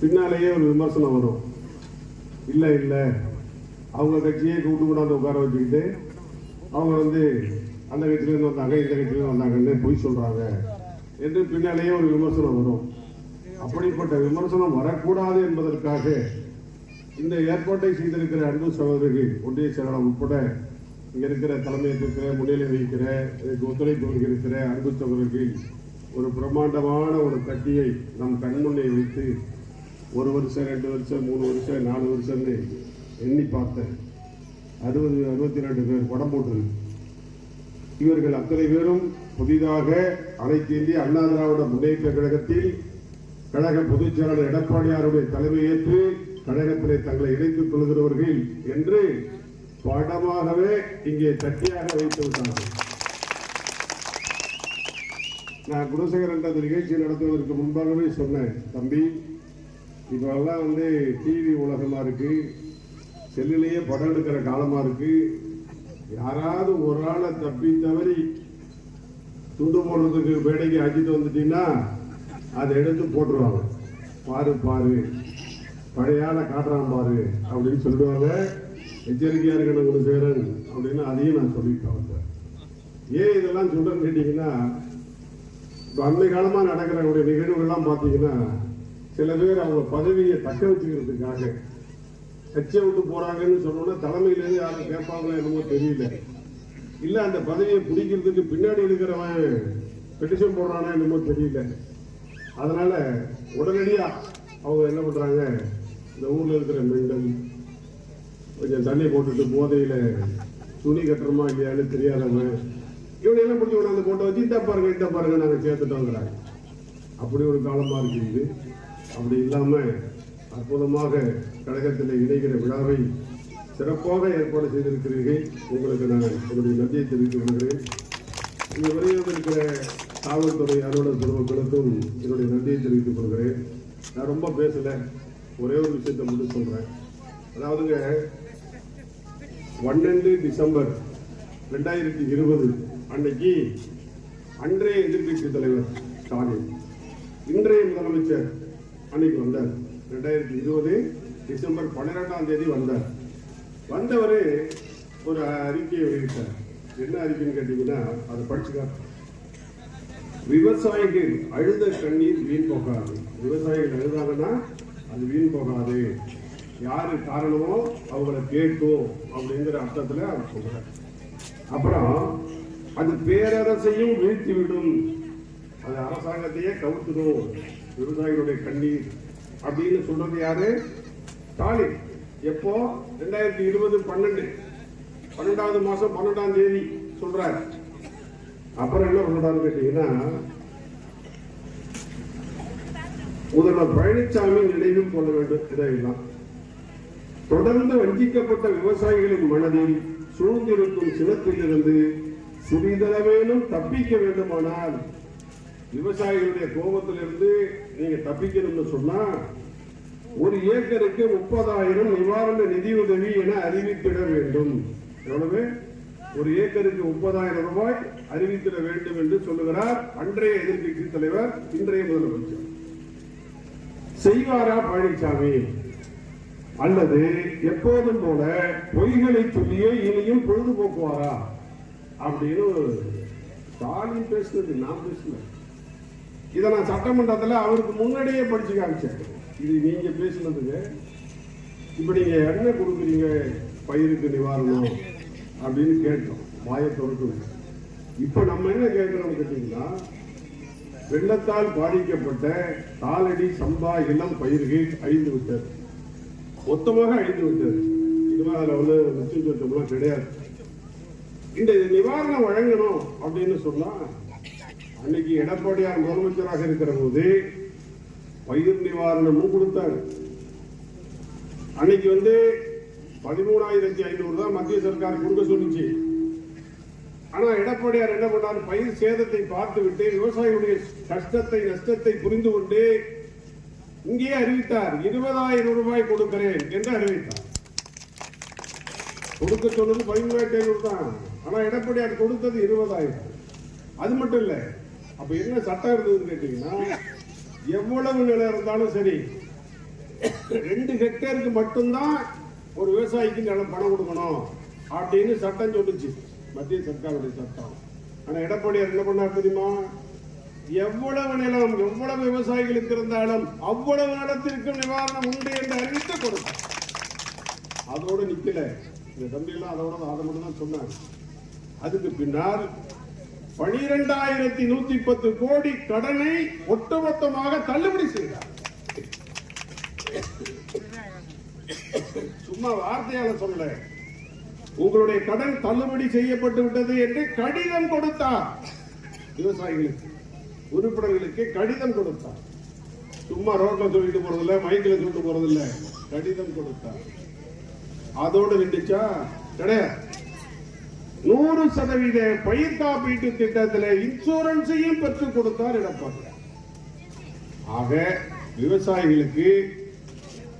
பின்னாலேயே ஒரு விமர்சனம் வரும். இல்லை இல்லை. அவங்க கட்சியே கூட்டு கூடாந்து உட்கார வச்சுக்கிட்டு அவங்க வந்து அந்த கட்சியிலேருந்து வந்தாங்க இந்த கட்சியிலேருந்து வந்தாங்கன்னு பொய் சொல்கிறாங்க என்று பின்னாலேயே ஒரு விமர்சனம் வரும். அப்படிப்பட்ட விமர்சனம் வரக்கூடாது என்பதற்காக இந்த ஏற்பாட்டை செய்திருக்கிற அன்பு சகோதரிகள் ஒன்றிய செயலாளர் உட்பட இங்கே இருக்கிற தலைமையேற்றிருக்கிற முன்னிலை வகிக்கிற இதற்கு ஒத்துழைப்பு இருக்கிற அன்பு சகோதரிகள் ஒரு பிரம்மாண்டமான ஒரு கட்டியை நம் கண்முன்னே வைத்து ஒரு வருஷம் ரெண்டு வருஷம் மூணு வருஷம் நாலு வருஷம்னு எண்ணி பார்த்தேன். அறுபது அறுபத்தி ரெண்டு பேர் படம் போட்டிருக்கு இவர்கள் அத்தனை பேரும் புதிதாக அனைத்து இந்திய அண்ணா திராவிட முன்னேற்ற கழகத்தில் கழக பொதுச் செயலாளர் எடப்பாடியாருடைய தலைமையேற்று கழகத்திலே தங்களை இணைத்துக் கொள்கிறவர்கள் என்று படமாகவே இங்கே தட்டியாக வைத்து விட்டார்கள். நான் குணசேகரன் அந்த நிகழ்ச்சி நடத்துவதற்கு முன்பாகவே சொன்னேன் தம்பி இப்போல்லாம் வந்து டிவி உலகமாக இருக்குது செல்லுலேயே படம் எடுக்கிற காலமாக இருக்குது யாராவது ஒரு ஆளை தப்பி தவறி துண்டு போடுறதுக்கு வேடைக்கு அடிச்சுட்டு வந்துட்டீங்கன்னா அதை எடுத்து போட்டுருவாங்க. பாரு பாரு. பழைய ஆளை காட்டுறான் பாரு அப்படின்னு சொல்லிடுவாங்க. எச்சரிக்கையாக இருக்கணும் குணசேகரன் அப்படின்னு அதையும் நான் சொல்லிட்டேன் அவங்க ஏன் இதெல்லாம் சொல்கிறேன்னு கேட்டிங்கன்னா இப்போ அன்னை காலமாக நடக்கிறவங்களுடைய நிகழ்வுகள்லாம் பார்த்தீங்கன்னா சில பேர் அவங்க பதவியை தக்க வச்சுக்கிறதுக்காக கட்சியை விட்டு போறாங்கன்னு சொன்னோன்னா தலைமையிலேருந்து யாரும் கேட்பாங்களோ என்னமோ தெரியல. இல்ல அந்த பதவியை பிடிக்கிறதுக்கு பின்னாடி இருக்கிறவன் பெட்டிஷன் போடுறானா என்னமோ தெரியல. அதனால உடனடியா அவங்க என்ன பண்றாங்க? இந்த ஊர்ல இருக்கிற மெண்டல் கொஞ்சம் தண்ணி போட்டுட்டு போதையில துணி கட்டுறமா இல்லையான்னு தெரியாதவன் இவனை என்ன பிடிச்சி அந்த போட்டோ வச்சு இந்த பாருங்க இந்த பாருங்க நாங்க சேர்த்துட்டோங்கிறாங்க. அப்படி ஒரு காலமா இருக்கு இது அப்படி இல்லாம அற்புதமாக கழகத்தில் இணைகிற விழாவை சிறப்பாக ஏற்பாடு செய்திருக்கிறீர்கள். உங்களுக்கு நான் என்னுடைய நன்றியை தெரிவித்துக் கொள்கிறேன். இங்கே வரையில் காவல்துறை அலுவலர் பொதுமக்களுக்கும் என்னுடைய நன்றியை தெரிவித்துக் கொள்கிறேன். நான் ரொம்ப பேசல ஒரே ஒரு விஷயத்தை மட்டும் சொல்கிறேன் அதாவதுங்க பன்னெண்டு டிசம்பர் ரெண்டாயிரத்தி இருபது அன்னைக்கு அன்றைய எதிர்க்கட்சி தலைவர் ஸ்டாலின் இன்றைய முதலமைச்சர் அன்னைக்கு வந்தார். ரெண்டாயிரத்தி இருபது டிசம்பர் பன்னிரெண்டாம் தேதி வந்தார். வந்தவர் ஒரு அறிக்கையை வெளியிட்டார். என்ன அறிக்கைன்னு கேட்டீங்கன்னா அதை படிச்சுக்க விவசாயிகள் அழுத கண்ணீர் வீண் போகாது. விவசாயிகள் அழுதாங்கன்னா அது வீண் போகாது. யாரு காரணமோ அவங்களை கேட்கும் அப்படிங்கிற அர்த்தத்துல அவர் சொல்றார். அப்புறம் அது பேரரசையும் வீழ்த்தி விடும். அது அரசாங்கத்தையே கவுத்துடும். விவசாயிகளுடைய கண்ணீர். அப்படின்னு சொல்றது யாரு? ஸ்டாலின். எப்போ? ரெண்டாயிரத்தி இருபது பன்னெண்டு. பன்னெண்டாவது மாசம் பன்னெண்டாம் தேதி சொல்றாரு. அப்புறம் என்ன சொல்றாரு கேட்டீங்கன்னா முதல்வர் பழனிசாமி நினைவில் கொள்ள வேண்டும் இதையெல்லாம். தொடர்ந்து வஞ்சிக்கப்பட்ட விவசாயிகளின் மனதில் சூழ்ந்திருக்கும் சிலத்திலிருந்து சிறிதளவேனும் தப்பிக்க வேண்டுமானால் விவசாயிகளுடைய கோபத்திலிருந்து நீங்க தப்பிக்கணும்னு சொன்னா ஒரு ஏக்கருக்கு முப்பதாயிரம் நிவாரண நிதியுதவி என அறிவித்திட வேண்டும். எவ்வளவு? ஒரு ஏக்கருக்கு முப்பதாயிரம் ரூபாய் அறிவித்திட வேண்டும் என்று சொல்லுகிறார் அன்றைய எதிர்க்கட்சி தலைவர் இன்றைய முதலமைச்சர். செய்வாரா பழனிசாமி அல்லது எப்போதும் போல பொய்களை சொல்லியே இனியும் பொழுதுபோக்குவாரா? அப்படின்னு ஸ்டாலின் பேசுனது நான் பேசுனேன் இதை நான் சட்டமன்றத்தில் அவருக்கு முன்னாடியே படித்து காமிச்சேன். இது நீங்கள் பேசுனதுக்கு இப்போ நீங்கள் என்ன கொடுக்குறீங்க? பயிருக்கு நிவாரணம் அப்படின்னு கேட்டோம். வாயை தொடர்ந்து இப்போ நம்ம என்ன கேட்குறோம் கேட்டிங்கன்னா வெள்ளத்தால் பாதிக்கப்பட்ட தாளடி சம்பா இளம் பயிர்கள் அழிந்து விட்டது. மொத்தமாக அழிந்து விட்டது. இதுவாக அதில் வந்து லட்சம் சொத்தம்லாம் கிடையாது. இந்த நிவாரணம் வழங்கணும் அப்படின்னு சொன்னால் அன்னைக்கு எடப்பாடியார் முதலமைச்சராக இருக்கிற போது பயிர் நிவாரணமும் கொடுத்தாரு. அன்னைக்கு வந்து பதிமூணாயிரத்தி ஐநூறு தான் மத்திய சர்க்கார் கொடுக்க சொல்லுச்சு. ஆனா எடப்பாடியார் என்ன பண்ணார்? பயிர் சேதத்தை பார்த்து விட்டு விவசாயிகளுடைய கஷ்டத்தை நஷ்டத்தை புரிந்து கொண்டு இங்கே அறிவித்தார். இருபதாயிரம் ரூபாய் கொடுக்கிறேன் என்று அறிவித்தார். கொடுக்க சொன்னது பதிமூணாயிரத்தி ஐநூறு தான். ஆனா எடப்பாடியார் கொடுத்தது இருபதாயிரம். அது மட்டும் இல்லை அப்ப என்ன சட்டம் இருந்ததுன்னு கேட்டீங்கன்னா எவ்வளவு நிலம் இருந்தாலும் சரி ரெண்டு ஹெக்டேருக்கு மட்டும்தான் ஒரு விவசாயிக்கு நிலம் பணம் கொடுக்கணும் அப்படின்னு சட்டம் சொல்லுச்சு. மத்திய சர்க்காருடைய சட்டம். ஆனா எடப்பாடியார் என்ன பண்ணார் தெரியுமா? எவ்வளவு நிலம் எவ்வளவு விவசாயிகளுக்கு இருந்தாலும் அவ்வளவு நிலத்திற்கு நிவாரணம் உண்டு என்று அறிவித்து கொடுத்தார். அதோட நிக்கல. இந்த தம்பி எல்லாம் அதோட அதை மட்டும் தான் சொன்னாங்க. அதுக்கு பின்னால் பனிரெண்டாயிரத்தி நூத்தி பத்து கோடி கடனை ஒட்டுமொத்தமாக தள்ளுபடி செய்தார். சும்மா வார்த்தையால சொல்ல உங்களுடைய கடன் தள்ளுபடி செய்யப்பட்டு விட்டது என்று கடிதம் கொடுத்தார். விவசாயிகளுக்கு உறுப்பினர்களுக்கு கடிதம் கொடுத்தார். சும்மா ரோட்ல சொல்லிட்டு போறதில்ல மைக்கில் சொல்லிட்டு போறதில்ல கடிதம் கொடுத்தார். அதோடு நின்றுச்சா கிடையாது. நூறு சதவீத பயிர் காப்பீட்டு திட்டத்தில் இன்சூரன்ஸையும் பெற்றுக் கொடுத்தார் எடப்பாடி. ஆக விவசாயிகளுக்கு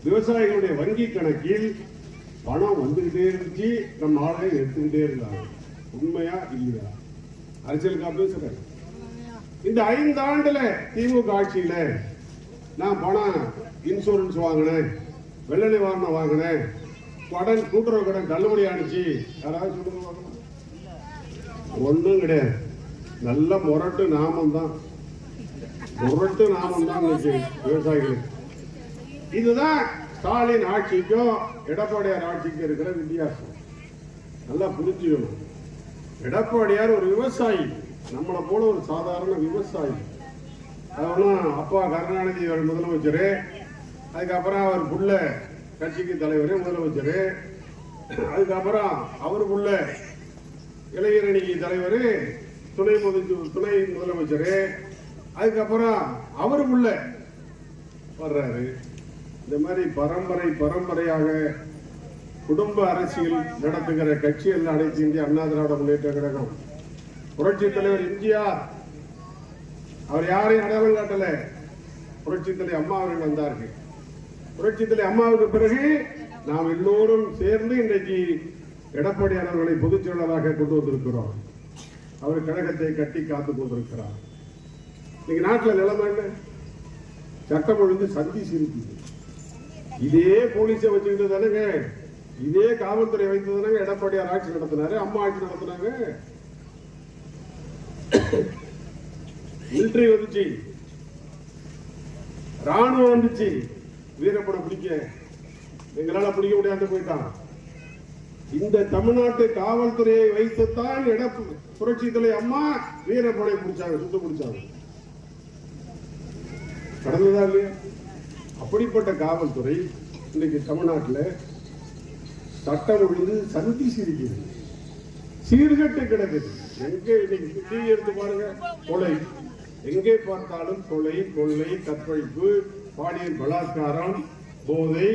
விவசாயிகளுடைய வங்கி கணக்கில் பணம் வந்துகிட்டே இருந்துச்சு. நம்ம ஆளை எடுத்துக்கிட்டே இருந்தாங்க. உண்மையா இல்லையா? அரசியலுக்கா பேசுறேன். இந்த ஐந்து ஆண்டுல திமுக ஆட்சியில நான் பணம் இன்சூரன்ஸ் வாங்கினேன் வெள்ள நிவாரணம் வாங்கினேன். கடன் கூட்டுறவு கடன் தள்ளுபடி ஆனிச்சு யாராவது சொல்லுங்க ஒன்றும் கிடையாது. நல்ல முரட்டு நாமம் தான் முரட்டு நாமம் தான் விவசாயிகளுக்கு. இதுதான் ஸ்டாலின் ஆட்சிக்கும் எடப்பாடியார் ஆட்சிக்கும் இருக்கிற வித்தியாசம். நல்லா புரிஞ்சுக்கணும். எடப்பாடியார் ஒரு விவசாயி. நம்மளை போல ஒரு சாதாரண விவசாயி. அதெல்லாம் அப்பா கருணாநிதி அவர் முதலமைச்சர். அதுக்கப்புறம் அவர் புள்ள கட்சிக்கு தலைவர் முதலமைச்சர். அதுக்கப்புறம் அவருக்குள்ள இளைஞரணி தலைவர் துணை முதல் துணை முதலமைச்சர் அதுக்கப்புறம் அவரும் உள்ள வர்றாரு. இந்த மாதிரி பரம்பரை பரம்பரையாக குடும்ப அரசியல் நடத்துகிற கட்சிகள் அனைத்து இந்திய அண்ணா திராவிட முன்னேற்ற கழகம். புரட்சி தலைவர் எம்ஜிஆர் அவர் யாரையும் அடையாளம் காட்டல. புரட்சி தலை அம்மா அவர்கள் வந்தார்கள். புரட்சி தலை அம்மாவுக்கு பிறகு நாம் எல்லோரும் சேர்ந்து இன்றைக்கு எடப்பாடி அவர்களை பொதுச் செயலாளராக கொண்டு வந்திருக்கிறோம். அவர் கழகத்தை கட்டி காத்து கொண்டிருக்கிறார். இன்னைக்கு நாட்டில் நிலைமை என்ன? சட்டம் ஒழுங்கு சந்தி சிரிக்குது. இதே போலீஸை வச்சுக்கிட்டு தானேங்க. இதே காவல்துறை வைத்து தானேங்க எடப்பாடியார் ஆட்சி நடத்தினாரு அம்மா ஆட்சி நடத்தினாங்க. மிலிட்ரி வந்துச்சு. ராணுவம் வந்துச்சு. வீரப்பட பிடிக்க. எங்களால பிடிக்க முடியாது போயிட்டான். இந்த தமிழ்நாட்டு காவல்துறையை வைத்துத்தான் இட புரட்சி தலை அம்மா வீரப்படை பிடிச்சாங்க சுட்டு பிடிச்சாங்க. கடந்ததா இல்லையா? அப்படிப்பட்ட காவல்துறை இன்னைக்கு தமிழ்நாட்டில் சட்டம் ஒழிந்து சந்தி சிரிக்குது சீர்கட்டு கிடக்குது. எங்கே இன்னைக்கு டிவி எடுத்து பாருங்க கொலை. எங்கே பார்த்தாலும் கொலை கொள்ளை கற்பழிப்பு பாலியல் பலாத்காரம் போதை.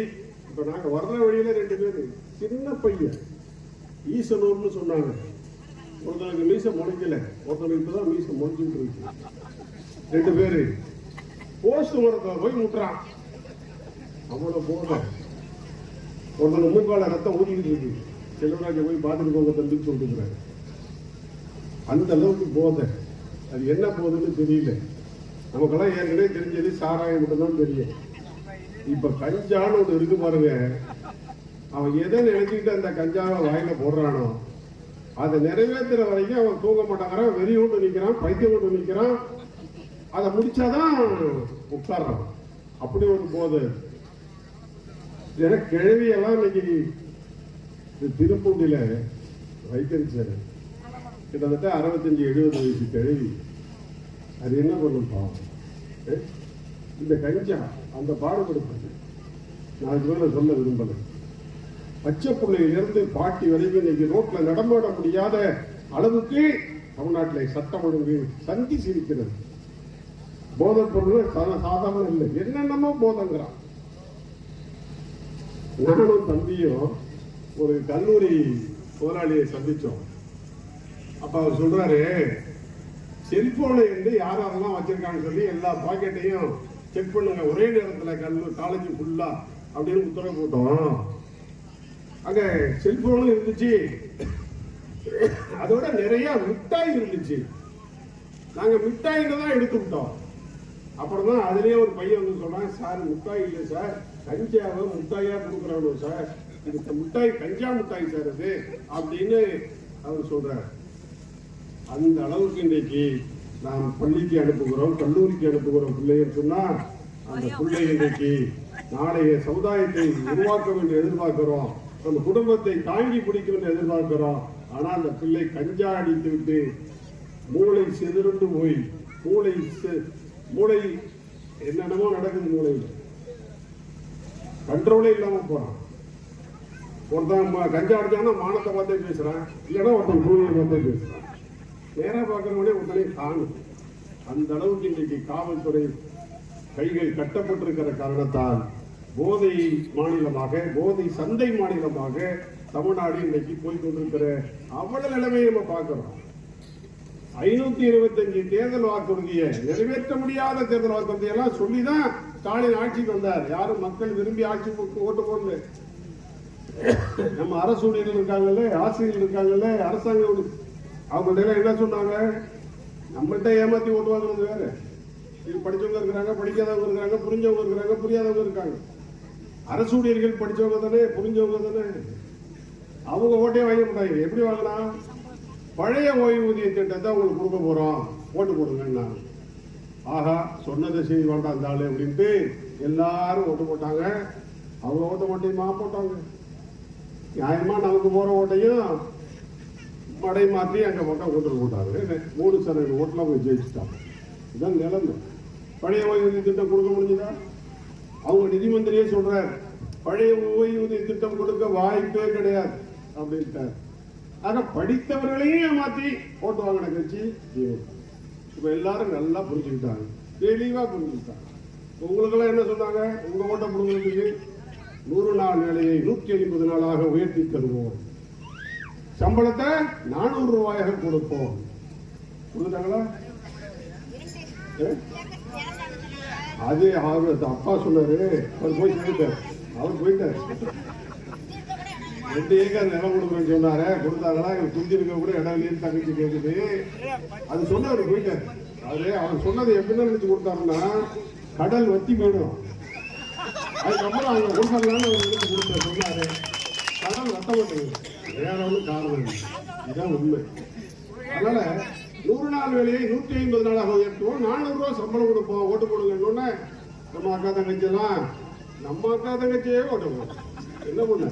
இப்ப நாங்க வர்ற வழியில ரெண்டு பேரு. சின்ன பையன். ஈசனூர்னு சொன்னாங்க. ஒருத்தனுக்கு மீச முளைக்கல. ஒருத்தனுக்கு இப்பதான் மீச முளைச்சுட்டு இருக்கு. ரெண்டு பேரு. போஸ்ட் மரத்துல போய் முட்டுறான். அவ்வளவு போதும் ஒருத்தன் மூக்கால ரத்தம் ஊதிக்கிட்டு இருக்கு. செல்வராஜ போய் பார்த்துட்டு போங்க தம்பின்னு சொல்லிட்டு அந்த அளவுக்கு போதை. அது என்ன போகுதுன்னு தெரியல. நமக்கெல்லாம் ஏற்கனவே தெரிஞ்சது சாராயம் மட்டும்தான் தெரியும். இப்ப கஞ்சான்னு ஒன்று இருக்கு பாருங்க. அவன் எதை நினைச்சுக்கிட்டு அந்த கஞ்சாவை வாயில போடுறானோ அதை நிறைவேற்றுற வரைக்கும் அவன் தூங்க மாட்டாங்கிறான் வெறி கொண்டு நிற்கிறான் பைத்தியம் கொண்டு நிற்கிறான் அதை முடிச்சாதான் உட்கார்றான். அப்படி ஒரு போது எனக்கு கிழவியெல்லாம் இன்னைக்கு இந்த திருப்பூண்டில வைத்திருச்சாரு கிட்டத்தட்ட அறுபத்தஞ்சு எழுபது வயசு கிழவி. அது என்ன பண்ணும் பாவம். ஏ? இந்த கஞ்சா அந்த பாடுபடுத்தது. நான் அதுக்கு சொல்ல விரும்பலை. பச்சை பிள்ளையிலிருந்து பாட்டி வரைக்கும் இன்னைக்கு ரோட்ல நடமாட முடியாத அளவுக்கு தமிழ்நாட்டில் சட்டம் ஒழுங்கு சந்தி சிரிக்கிறது. போதைப் பொருள் சாதா- சாதாரணம் இல்லை. என்னென்னமோ போதங்கிறான். நானும் தம்பியும் ஒரு கல்லூரி போராளியை சந்திச்சோம் அப்ப அவர் சொல்றாரு செல்போனை வந்து யார் யாரெல்லாம் வச்சிருக்காங்கன்னு சொல்லி எல்லா பாக்கெட்டையும் செக் பண்ணுங்க. ஒரே நேரத்தில் கல்லூரி காலேஜ் ஃபுல்லா அப்படின்னு உத்தரவு போட்டோம். அங்க செல்போனும் இருந்துச்சு. அதோட நிறைய மிட்டாய் இருந்துச்சு. நாங்க மிட்டாயில தான் எடுத்து விட்டோம். அப்புறம் தான் அதுலயே ஒரு பையன் வந்து சொன்னான் சார் முட்டாய் இல்லை சார். கஞ்சாவை முட்டாயா கொடுக்குறானோ சார். இது முட்டாய் கஞ்சா முட்டாய் சார் அது அப்படின்னு அவர் சொல்றாரு. அந்த அளவுக்கு இன்றைக்கு நாம் பள்ளிக்கு அனுப்புகிறோம் கல்லூரிக்கு அனுப்புகிறோம் பிள்ளைகள் சொன்னா அந்த பிள்ளை இன்றைக்கு நாளைய சமுதாயத்தை உருவாக்க வேண்டும் எதிர்பார்க்கிறோம். நம்ம குடும்பத்தை தாங்கி பிடிக்கும் என்று எதிர்பார்க்கிறோம். ஆனா அந்த பிள்ளை கஞ்சா அடித்து விட்டு மூளை சிதறுண்டு போய் மூளை மூளை என்னென்னமோ நடக்குது மூளையில். கண்ட்ரோலே இல்லாம போறான். ஒருத்தன் கஞ்சா அடிச்சானா மானத்தை பார்த்தே பேசுறான். இல்லைன்னா ஒருத்தன் மூளையை பார்த்தே பேசுறான். நேரா பார்க்கறவனே ஒருத்தனை காணும். அந்த அளவுக்கு இன்றைக்கு காவல்துறை கைகள் கட்டப்பட்டிருக்கிற காரணத்தால் போதை மாநிலமாக போதை சந்தை மாநிலமாக தமிழ்நாடு இன்றைக்கு போய் கொண்டிருக்கிற அவ்வளவு நிலைமையை நம்ம பார்க்கிறோம். ஐநூத்தி இருபத்தஞ்சு தேர்தல் வாக்குறுதியை நிறைவேற்ற முடியாத தேர்தல் வாக்குறுதி எல்லாம் சொல்லிதான் ஸ்டாலின் ஆட்சிக்கு வந்தார். யாரும் மக்கள் விரும்பி ஆட்சி ஓட்டு போடல. நம்ம அரசு ஊழியர்கள் இருக்காங்கல்ல ஆசிரியர்கள் இருக்காங்கல்ல அரசாங்கம் அவங்கள்ட்ட எல்லாம் என்ன சொன்னாங்க? நம்மள்ட்ட ஏமாத்தி ஓட்டு வாங்குறது வேற. இது படிச்சவங்க இருக்கிறாங்க படிக்காதவங்க இருக்கிறாங்க புரிஞ்சவங்க இருக்கிறாங்க புரியாதவங்க இருக்காங்க. அரசு ஊழியர்கள் படிச்சவங்க தானே புரிஞ்சவங்க தானே? அவங்க ஓட்டே வாங்க மாட்டாங்க எப்படி வாங்கலாம்? பழைய ஓய்வூதிய திட்டத்தை உங்களுக்கு கொடுக்க போறோம். ஓட்டு போடுங்கன்னா ஆஹா சொன்னதை செய்ய வேண்டாம் இந்த ஆளு அப்படின்ட்டு எல்லாரும் ஓட்டு போட்டாங்க. அவங்க ஓட்ட ஓட்டையுமா போட்டாங்க. நியாயமா நமக்கு போற ஓட்டையும் மடை மாற்றி அங்க பக்கம் கொண்டு போட்டாங்க மூணு சதவீதம் ஓட்டுல போய் ஜெயிச்சுட்டாங்க. இதுதான் நிலைமை. பழைய ஓய்வூதிய திட்டம் கொடுக்க முடிஞ்சுதா? அவங்க நிதி மந்திரியே சொல்றாரு பழைய ஓய்வூதிய திட்டம் கொடுக்க வாய்ப்பே கிடையாது அப்படின்ட்டார். ஆக படித்தவர்களையும் ஏமாத்தி ஓட்டு வாங்கின கட்சி திமுக இப்ப எல்லாரும் நல்லா புரிஞ்சுக்கிட்டாங்க. தெளிவா புரிஞ்சுக்கிட்டாங்க. உங்களுக்கெல்லாம் என்ன சொன்னாங்க? உங்க ஓட்ட புரிஞ்சுக்கிறதுக்கு நூறு நாள் வேலையை நூற்றி ஐம்பது நாளாக உயர்த்தி தருவோம். சம்பளத்தை நானூறு ரூபாயாக கொடுப்போம். கொடுத்தாங்களா ஏ? அது அவர் அப்பா சொன்னாரு. அவர் போய் சொல்லிட்டார் அவர் போயிட்டார். ரெண்டு ஏக்கர் நிலம் கொடுக்குறேன்னு சொன்னாரு. கொடுத்தாங்களா எங்களுக்கு குஞ்சு இருக்க கூட இடம் இல்லைன்னு தங்கச்சி கேக்குது. அது சொன்னவர் போயிட்டார். அது அவர் சொன்னது எப்படின்னு நினைச்சு கொடுத்தாருன்னா கடல் வத்தி போயிடும். அதுக்கப்புறம் அவங்க கொடுத்தாங்களான்னு அவர் எடுத்து கொடுத்தாரு. சொன்னாரு. கடல் வத்த மாட்டேங்குது. வேற ஒன்றும் காரணம் இல்லை. இதுதான் உண்மை. அதனால நூறு நாள் வேலையை நூற்றி ஐம்பது நாளாக உயர்த்துவோம். நானூறு ரூபா சம்பளம் கொடுப்போம். ஓட்டு கொடுங்கன்னு நம்ம அக்கா தங்கச்சியெல்லாம் நம்ம அக்கா தங்கச்சியே ஓட்டு போடும். என்ன பண்ண?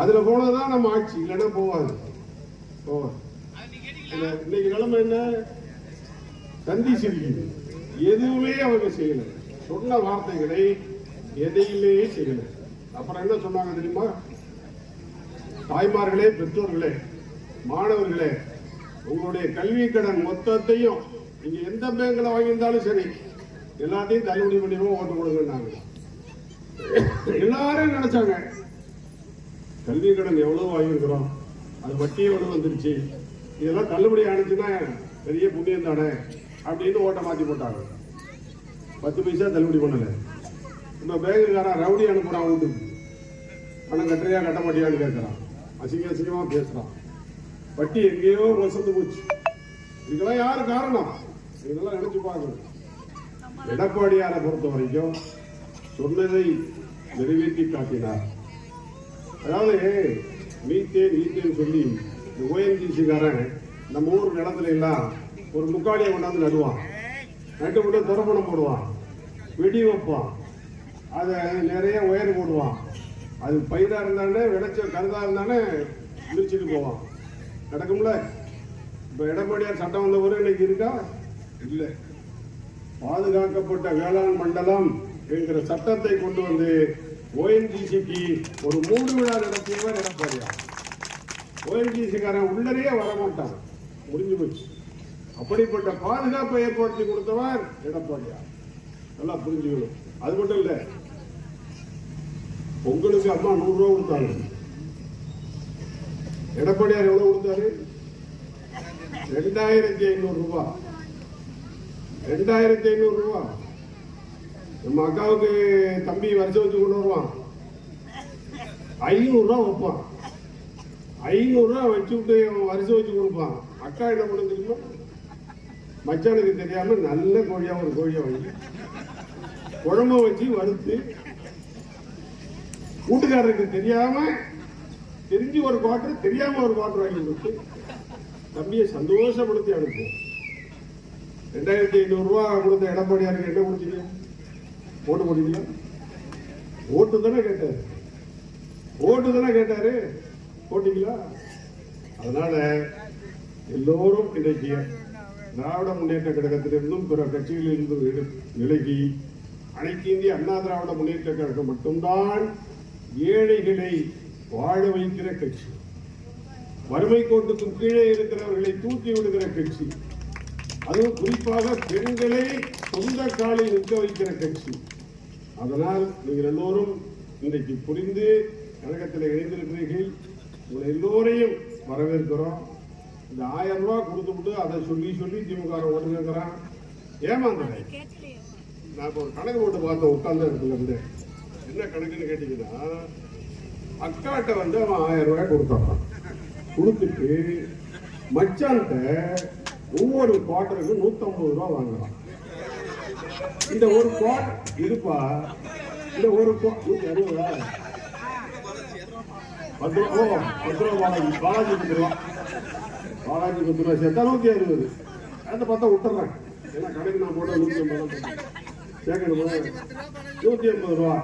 அதுல போனதுதான் நம்ம ஆட்சி இல்லைன்னா போவாது. போவாது. இன்னைக்கு நிலைமை என்ன? தந்தி சிரிக்குது. எதுவுமே அவங்க செய்யல. சொன்ன வார்த்தைகளை எதையுமே செய்யல. அப்புறம் என்ன சொன்னாங்க தெரியுமா? தாய்மார்களே பெற்றோர்களே மாணவர்களே உங்களுடைய கல்வி கடன் மொத்தத்தையும் நீங்க எந்த பேங்க்ல வாங்கியிருந்தாலும் சரி எல்லாத்தையும் தள்ளுபடி பண்ணிடுவோம் ஓட்டு கொடுங்கன்னாங்க எல்லாரும் நினைச்சாங்க கல்வி கடன் எவ்வளவு வாங்கியிருக்கிறோம் அது வட்டி எவ்வளவு வந்துருச்சு இதெல்லாம் தள்ளுபடி ஆனிச்சுன்னா பெரிய புண்ணியம் தானே அப்படின்னு ஓட்டை மாத்தி போட்டாங்க. பத்து பைசா தள்ளுபடி பண்ணல. இப்ப பேங்குக்காரன் ரவுடி அனுப்புறான் வீட்டுக்கு. பணம் கட்டுறியா கட்ட மாட்டியான்னு கேட்குறான் அசிங்க அசிங்கமா பேசுறான். வட்டி எங்கேயோ வசந்து போச்சு. இதெல்லாம் யாரு காரணம்? இதெல்லாம் நினைச்சு பார்க்கணும். எடப்பாடியாரை பொறுத்த வரைக்கும் சொன்னதை நிறைவேற்றி காட்டினார். அதாவது மீத்தேன் ஈத்தேன் சொல்லி இந்த ஓஎன்ஜிசிக்காரன் நம்ம ஊர் நிலத்துல எல்லாம் ஒரு முக்காலியை கொண்டாந்து நடுவான். நட்டு விட்டு துரப்பணம் போடுவான். வெடி வைப்பான். அதை நிறைய ஒயர் போடுவான். அது பயிராக இருந்தானே விளைச்ச கருதா இருந்தானே முடிச்சுட்டு போவான். நடக்கும்ல? இப்போ எடப்பாடியார் சட்டம் வந்தவரும் இன்னைக்கு இருக்கா? இல்லை. பாதுகாக்கப்பட்ட வேளாண் மண்டலம் என்கிற சட்டத்தை கொண்டு வந்து ஓஎன்ஜிசிக்கு ஒரு மூன்று விழா நடத்தியவர் எடப்பாடியார். ஓஎன்ஜிசிக்காரன் உள்ளரையே வரமாட்டான். முடிஞ்சு போச்சு. அப்படிப்பட்ட பாதுகாப்பை ஏற்படுத்தி கொடுத்தவர் எடப்பாடியார். நல்லா புரிஞ்சுக்கணும். அது மட்டும் இல்லை உங்களுக்கு அம்மா நூறுரூவா கொடுத்தாங்க. எடப்பாடியார் எவ்வளவு கொடுத்தாரு? ரெண்டாயிரத்தி ஐநூறு ரூபாய் ரெண்டாயிரத்தி ஐநூறு ரூபாய் நம்ம அக்காவுக்கு தம்பி வருஷம் வச்சு கொண்டு வருவான். ஐநூறு ரூபா வைப்பான். ஐநூறு ரூபா வச்சு விட்டு அவன் வருஷம் வச்சு கொடுப்பான். அக்கா என்ன பண்ண தெரியுமா? மச்சானுக்கு தெரியாம நல்ல கோழியா ஒரு கோழியா வாங்கி குழம்பு வச்சு வறுத்து கூட்டுக்காரருக்கு தெரியாம தெரிஞ்சு ஒரு குவார்டர் தெரியாம ஒரு குவார்டர் வாங்கி கொடுத்து தம்பியை சந்தோஷப்படுத்தி அனுப்புவோம். ரெண்டாயிரத்தி ஐநூறு ரூபா கொடுத்த எடப்பாடியாருக்கு என்ன கொடுத்தீங்க? ஓட்டு போட்டீங்களா? ஓட்டு தானே கேட்டாரு. ஓட்டு தானே கேட்டாரு. போட்டீங்களா? அதனால எல்லோரும் இன்றைக்கு திராவிட முன்னேற்ற கழகத்திலிருந்தும் பிற கட்சிகளிலிருந்து விலகி அனைத்து இந்திய அண்ணா திராவிட முன்னேற்ற கழகம் மட்டும்தான் ஏழைகளை வாழ வைக்கிற கட்சி. வறுமை கோட்டுக்கும் கீழே இருக்கிறவர்களை தூக்கி விடுகிற கட்சி. அதுவும் குறிப்பாக பெண்களை சொந்த காலில் நிற்க வைக்கிற கட்சி. அதனால் நீங்கள் எல்லோரும் இன்றைக்கு புரிந்து கழகத்தில் இணைந்திருக்கிறீர்கள். உங்களை எல்லோரையும் வரவேற்கிறோம். இந்த ஆயிரம் கொடுத்து கொடுத்துவிட்டு அதை சொல்லி சொல்லி திமுக ஓட்டுங்கிறான் கேட்கிறான் நான் இப்போ ஒரு கணக்கு போட்டு பார்த்தேன் உட்கார்ந்து இடத்துல இருந்து என்ன கணக்குன்னு கேட்டீங்கன்னா அக்காட்ட வந்து அவன் ஆயிரம் ரூபாய் கொடுத்தான். கொடுத்துட்டு மச்சான்கிட்ட ஒவ்வொரு குவார்ட்டருக்கும் நூத்தம்பது ரூபா வாங்குறான். இந்த ஒரு குவார்டர் இருப்பா. இந்த ஒரு நூற்றி நூத்தி அறுபதா பத்து ரூபா ஓ பத்து ரூபா பாலாஜி பாலாஜி பத்து ரூபா. பாலாஜி பத்து ரூபா சேர்த்தா நூத்தி அறுபது. அந்த பார்த்தா விட்டுறேன். ஏன்னா கடைக்கு நான் போட்டால் நூத்தி ஐம்பது ரூபா சேர்க்கணும் நூத்தி ஐம்பது ரூபா.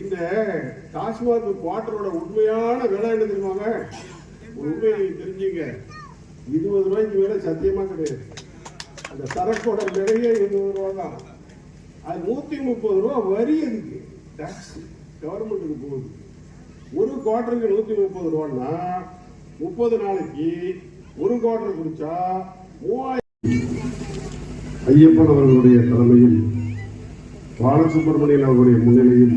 இந்த டாஸ்மாக் குவார்டரோட உண்மையான விலை என்ன தெரியுமாங்க உண்மையை தெரிஞ்சுங்க. இருபது ரூபாய்க்கு வேலை சத்தியமா கிடையாது. அந்த சரக்கோட விலையே இருபது ரூபா தான். அது நூத்தி முப்பது ரூபா வரி அதுக்கு. டாக்ஸ் கவர்மெண்ட்டுக்கு போகுது. ஒரு குவார்டருக்கு நூத்தி முப்பது ரூபான்னா முப்பது நாளைக்கு ஒரு குவார்டர் குடிச்சா மூவாயிரம் ஐயப்பன் அவர்களுடைய தலைமையில் பாலசுப்ரமணியன் அவர்களுடைய முன்னிலையில்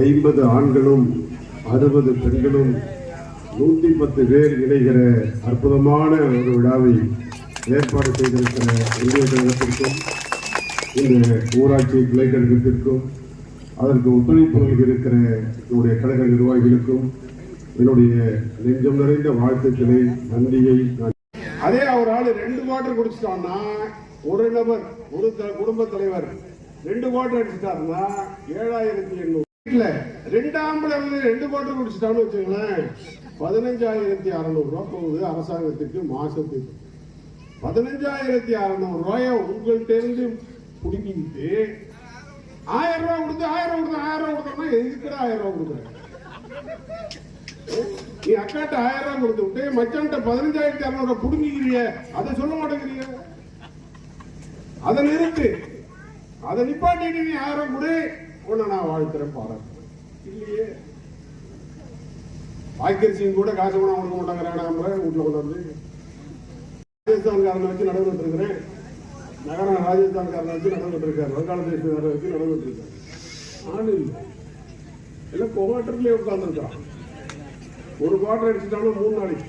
ஐம்பது ஆண்களும் அறுபது பெண்களும் நூற்றி பத்து பேர் இணைகிற அற்புதமான ஒரு விழாவை ஏற்பாடு செய்திருக்கிற இந்திய கழகத்திற்கும் இந்த ஊராட்சி கிளைக்கழகத்திற்கும் அதற்கு ஒத்துழைப்பு நல்கியிருக்கிற என்னுடைய கழக நிர்வாகிகளுக்கும் என்னுடைய நெஞ்சம் நிறைந்த வாழ்த்துக்களை நன்றியை அதே ஒரு ஆளு ரெண்டு குவார்டர் குடிச்சிட்டான்னா ஒரு நபர் ஒரு த- குடும்ப தலைவர் ரெண்டு குவார்டர் அடிச்சிட்டாருன்னா ஏழாயிரத்தி எண்ணூறு இல்ல ரெண்டு ஆம்பளை ரெண்டு குவார்டர் குடிச்சிட்டான்னு வச்சுங்களேன் பதினஞ்சாயிரத்தி அறுநூறு ரூபாய் போகுது அரசாங்கத்துக்கு மாசத்துக்கு. பதினஞ்சாயிரத்தி அறநூறு ரூபாய உங்கள்கிட்ட இருந்து புடுங்கிட்டு ஆயிரம் ரூபாய் கொடுத்து ஆயிரம் கொடுத்து ஆயிரம் ரூபா கொடுத்தா எதுக்குடா ஆயிரம் ரூபாய் கொடுக்குறேன் நீ அக்காட்ட ஆயிரம் ரூபாய் கொடுத்து விட்டு மச்சான்ட்ட பதினஞ்சாயிரத்தி அறநூறு ரூபா புடுங்கிக்கிறீங்க அதை சொல்ல மாட்டேங்கிறீங்க அதை நிறுத்து. அதை நிப்பாட்டிட்டு நீ ஆயிரம் கொடு. உன்னை நான் வாழ்த்துறேன் பாராட்டு இல்லையே? வாய்க்கரிசியும் கூட காசு கூட அவனுக்கு மாட்டாங்கிறாங்க நம்ம வீட்டுல கொண்டு வந்து ராஜஸ்தான்காரனை வச்சு நடந்துட்டு இருக்கிறேன் நகரம் ராஜஸ்தான்காரனை வச்சு நடந்துட்டு இருக்காரு வங்காளதேசக்காரரை வச்சு நடந்துட்டு இருக்காரு ஆளு இல்லை. எல்லாம் குவாட்டர்லேயே உட்காந்துருக்கான் ஒரு குவாட்டர் அடிச்சுட்டாலும் மூணு நாளைக்கு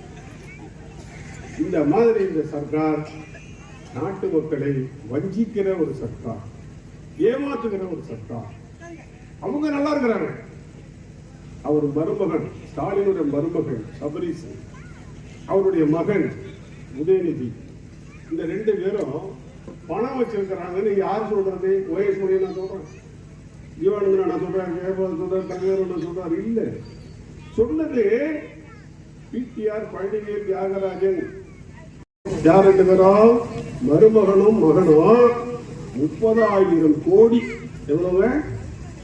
இந்த மாதிரி இந்த சர்க்கார் நாட்டு மக்களை வஞ்சிக்கிற ஒரு சர்க்கார் ஏமாற்றுகிற ஒரு சர்க்கார். அவங்க நல்லா இருக்கிறாங்க. அவர் மருமகன் ஸ்டாலினுடைய மருமகன் சபரீஸ் அவருடைய மகன் உதயநிதி. இந்த ரெண்டு பேரும் பணம் வச்சிருக்கிறாங்கன்னு யார் சொல்றது? ஓஎஸ் மொழியை நான் சொல்றேன். ஜீவானந்தன் நான் சொல்றேன் ஜெயபால் சொல்றேன் தங்கவேல் நான் சொல்றாரு. இல்லை. சொன்னது பிடிஆர் பழனிவேல் தியாகராஜன். யார் ரெண்டு பேரும்? மருமகனும் மகனும் முப்பதாயிரம் கோடி. எவ்வளவு?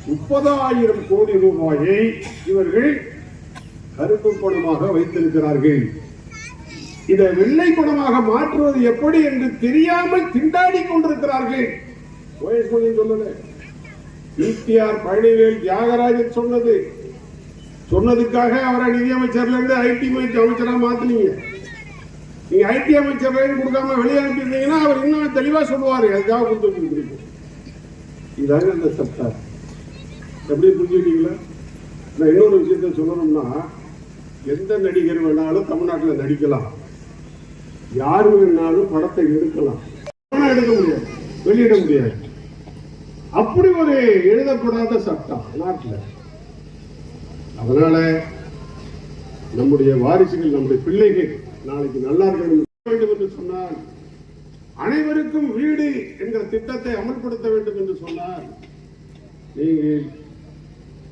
முப்பதாயிரம் கோடி ரூபாயை இவர்கள் கருப்பு பணமாக வைத்திருக்கிறார்கள். இதை வெள்ளை பணமாக மாற்றுவது எப்படி என்று தெரியாமல் திண்டாடி கொண்டிருக்கிறார்கள். ஓஎஸ் சொல்லல. பிடிஆர் பழனிவேல் தியாகராஜன் சொன்னது. சொன்னதுக்காக அவரை நிதியமைச்சர்ல இருந்து ஐடி அமைச்சரா மாத்தினீங்க. நீங்க ஐடி அமைச்சர் கொடுக்காம வெளியே அனுப்பியிருந்தீங்கன்னா அவர் இன்னும் தெளிவா சொல்லுவாரு. அதுக்காக கொடுத்து கொடுக்குறீங்க இதாங்க இந்த சட்டம். எப்படி புரிஞ்சுக்கிட்டீங்களா? நான் இன்னொரு விஷயத்த சொல்லணும்னா எந்த நடிகர் வேணாலும் தமிழ்நாட்டில் நடிக்கலாம். யார் வேணாலும் படத்தை எடுக்கலாம். எடுக்க முடியாது. வெளியிட முடியாது. அப்படி ஒரு எழுதப்படாத சட்டம் நாட்டில். அதனால நம்முடைய வாரிசுகள் நம்முடைய பிள்ளைகள் நாளைக்கு நல்லா இருக்கணும் வேண்டும் என்று சொன்னார் அனைவருக்கும் வீடு என்கிற திட்டத்தை அமல்படுத்த வேண்டும் என்று சொன்னார் நீங்கள்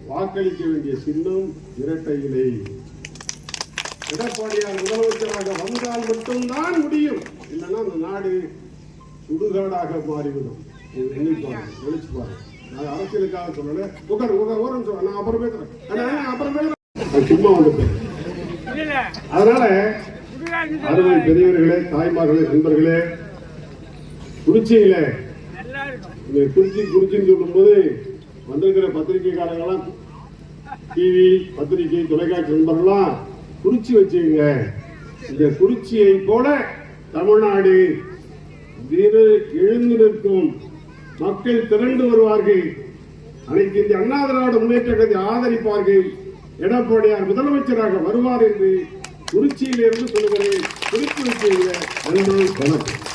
வாக்களிக்க வேண்டிய சின்னம் இரட்டை இலை எடப்பாடியார் முதலமைச்சராக வந்தால் மட்டும்தான் முடியும். இல்லைன்னா அந்த நாடு சுடுகாடாக மாறிவிடும். இது எண்ணி பாருங்க நினைச்சு பாருங்க. நான் அரசியலுக்காக சொல்லல. உட்கார் உட்கார் ஒரு நிமிஷம் நான் அப்புறம் பேசுறேன் அப்புறம் பேசுறேன் சும்மா வந்துட்டேன். அதனால அருமை பெரியவர்களே தாய்மார்களே நண்பர்களே குறிச்சியில குறிச்சி குறிச்சின்னு சொல்லும்போது வந்திருக்கிற பத்திரிகைக்காரங்களாம் டிவி பத்திரிகை தொலைக்காட்சி நண்பர்கள்லாம் குறிச்சி வச்சுங்க இந்த குறிச்சியை போல தமிழ்நாடு வீடு எழுந்து நிற்கும். மக்கள் திரண்டு வருவார்கள். அனைத்து இந்திய அண்ணா திராவிட முன்னேற்ற கழகத்தை ஆதரிப்பார்கள். எடப்பாடியார் முதலமைச்சராக வருவார் என்று குறிச்சியிலிருந்து சொல்லுகிறேன். குறித்து வச்சுங்க நன்றி வணக்கம்.